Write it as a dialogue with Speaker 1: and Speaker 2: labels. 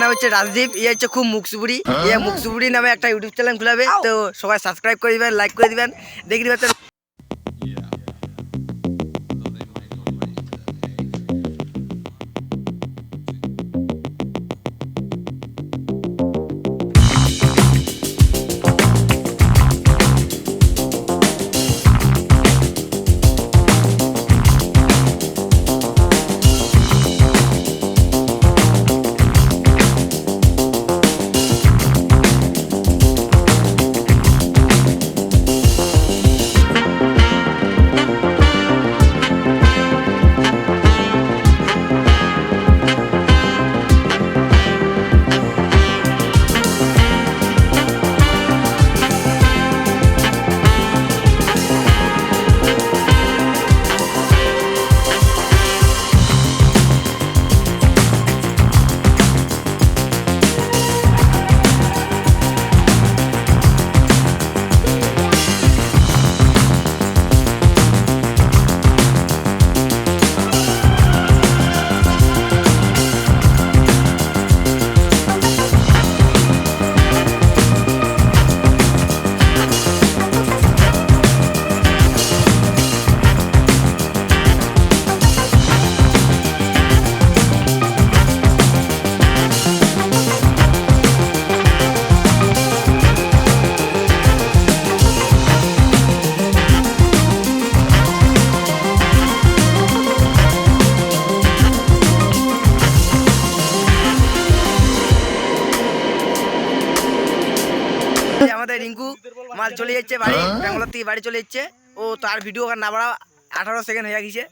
Speaker 1: নাম হচ্ছে রাজদীপ ইয়ে হচ্ছে খুব মুখসুপুরি ইয়ে মুখসুপুরি নামে একটা ইউটিউব চ্যানেল খুলাবে তো সবাই সাবস্ক্রাইব করে দিবেন লাইক করে দিবেন। দেখে দিবেন আমাদের রিঙ্কু মাল চলে যাচ্ছে বাড়ি ব্যাঙ্গালোর থেকে বাড়ি চলে যাচ্ছে। ও তার ভিডিও না বাড়া আঠারো সেকেন্ড হয়ে গেছে।